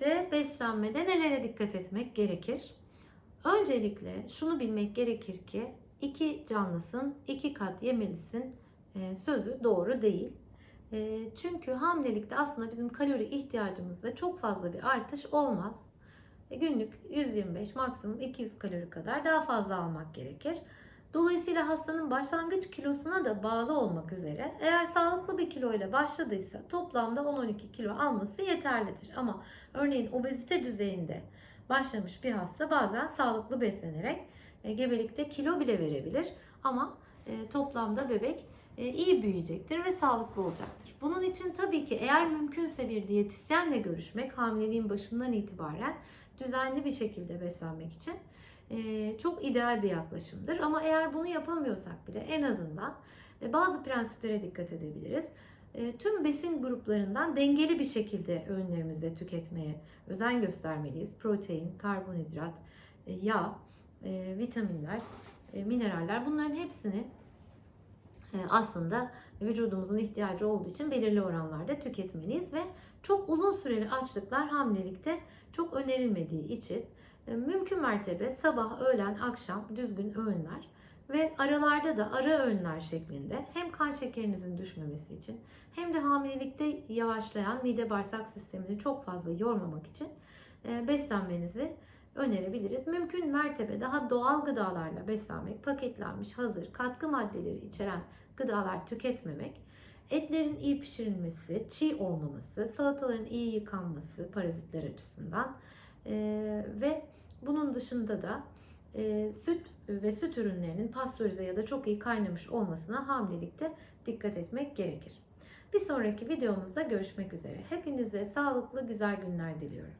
Hamilelikte beslenmede nelere dikkat etmek gerekir? Öncelikle şunu bilmek gerekir ki iki canlısın, iki kat yemelisin e, sözü doğru değil. E, Çünkü hamilelikte aslında bizim kalori ihtiyacımızda çok fazla bir artış olmaz. E, Günlük 125 maksimum 200 kalori kadar daha fazla almak gerekir. Dolayısıyla hastanın başlangıç kilosuna da bağlı olmak üzere eğer sağlıklı bir kilo ile başladıysa toplamda 10-12 kilo alması yeterlidir. Ama örneğin obezite düzeyinde başlamış bir hasta bazen sağlıklı beslenerek e, gebelikte kilo bile verebilir ama e, toplamda bebek e, iyi büyüyecektir ve sağlıklı olacaktır. Bunun için tabii ki eğer mümkünse bir diyetisyenle görüşmek hamileliğin başından itibaren düzenli bir şekilde beslenmek için e, çok ideal bir yaklaşımdır. Ama eğer bunu yapamıyorsak bile en azından e, bazı prensiplere dikkat edebiliriz. E, Tüm besin gruplarından dengeli bir şekilde öğünlerimizde tüketmeye özen göstermeliyiz. Protein, karbonhidrat, e, yağ, e, vitaminler, e, mineraller bunların hepsini e, aslında vücudumuzun ihtiyacı olduğu için belirli oranlarda tüketmeliyiz ve çok uzun süreli açlıklar hamilelikte çok önerilmediği için mümkün mertebe sabah, öğlen, akşam düzgün öğünler ve aralarda da ara öğünler şeklinde hem kan şekerinizin düşmemesi için hem de hamilelikte yavaşlayan mide bağırsak sistemini çok fazla yormamak için e, beslenmenizi önerebiliriz. Mümkün mertebe daha doğal gıdalarla beslenmek, paketlenmiş, hazır, katkı maddeleri içeren gıdalar tüketmemek, etlerin iyi pişirilmesi, çiğ olmaması, salataların iyi yıkanması parazitler açısından ee, ve bunun dışında da e, süt ve süt ürünlerinin pastörize ya da çok iyi kaynamış olmasına hamilelikte dikkat etmek gerekir. Bir sonraki videomuzda görüşmek üzere. Hepinize sağlıklı güzel günler diliyorum.